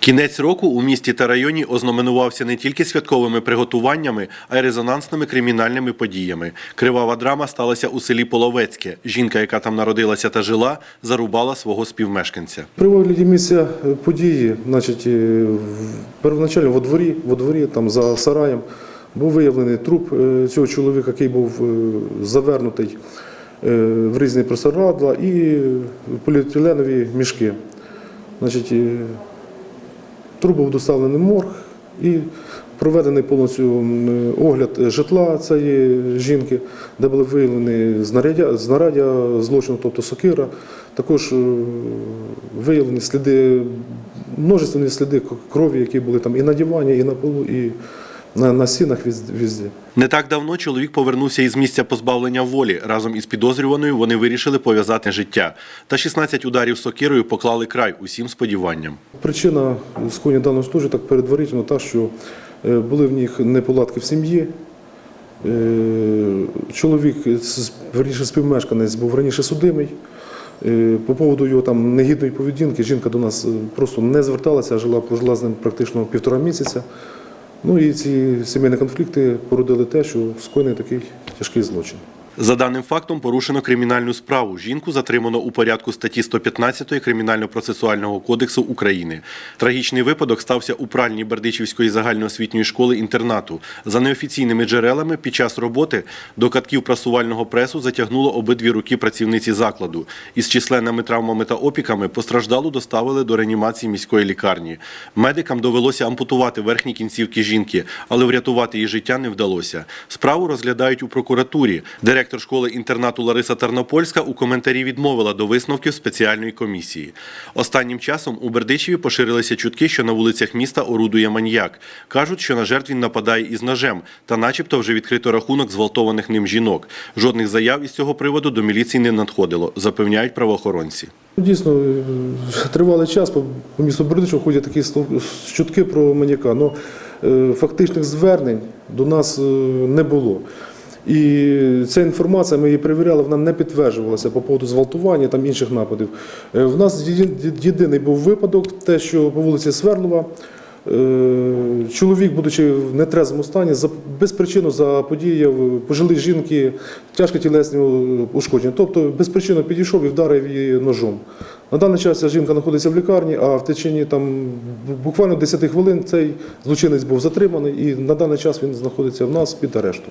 Кінець року у місті та районі ознаменувався не тільки святковими приготуваннями, а й резонансними кримінальними подіями. Кривава драма сталася у селі Половецьке. Жінка, яка там народилася та жила, зарубала свого співмешканця. При місця е, події, значить, е, первоначально во дворі, во дворі, там за сараєм, був виявлений труп е, цього чоловіка, який був завернутий в різні простирадла і поліетиленові мішки. Значить, труп був доставлений в морг і проведений повністю огляд житла цієї жінки, де були виявлені знаряддя злочину, тобто сокира. Також е, виявлені сліди, множественні сліди крові, які були там і на дивані, і на полу, і на, на стінах віз- Не так давно чоловік повернувся із місця позбавлення волі. Разом із підозрюваною вони вирішили пов'язати життя. Та 16 ударів сокирою поклали край усім сподіванням. Причина скоєння даного служби так передварительно та, що е, були в них неполадки в сім'ї. Е, Чоловік, верніше співмешканець, був раніше судимий. Е, По поводу його там негідної поведінки жінка до нас просто не зверталася, а жила, прожила з ним практично півтора місяця. Ну і ці сімейні конфлікти породили те, що скоєний такий тяжкий злочин. За даним фактом порушено кримінальну справу. Жінку затримано у порядку статті 115 Кримінально-процесуального кодексу України. Трагічний випадок стався у пральні Бердичівської загальноосвітньої школи інтернату. За неофіційними джерелами, під час роботи до катків прасувального пресу затягнуло обидві руки працівниці закладу. Із численними травмами та опіками постраждалу доставили до реанімації міської лікарні. Медикам довелося ампутувати верхні кінцівки жінки, але врятувати її життя не вдалося. Справу розглядають у прокуратурі. Директор школи-інтернату Лариса Тернопольська у коментарі відмовила до висновків спеціальної комісії. Останнім часом у Бердичеві поширилися чутки, що на вулицях міста орудує маньяк. Кажуть, що на жертв він нападає із ножем, та начебто вже відкрито рахунок зґвалтованих ним жінок. Жодних заяв із цього приводу до міліції не надходило, запевняють правоохоронці. Дійсно, е, тривалий час по місту Бердичево ходять такі чутки про маньяка. Ну, е, фактичних звернень до нас е, не було. І ця інформація, ми її перевіряли, вона не підтверджувалася по поводу зґвалтування там інших нападів. Е, В нас єдиний був випадок, те, що по вулиці Сверлова е, чоловік, будучи в нетрезвому стані, за- безпричинно заподіяв пожилій жінки тяжкі тілесні ушкодження. Тобто безпричинно підійшов і вдарив її ножом. На даний час жінка знаходиться в лікарні, а в течение там буквально 10 хвилин цей злочинець був затриманий, і на даний час він знаходиться в нас під арештом.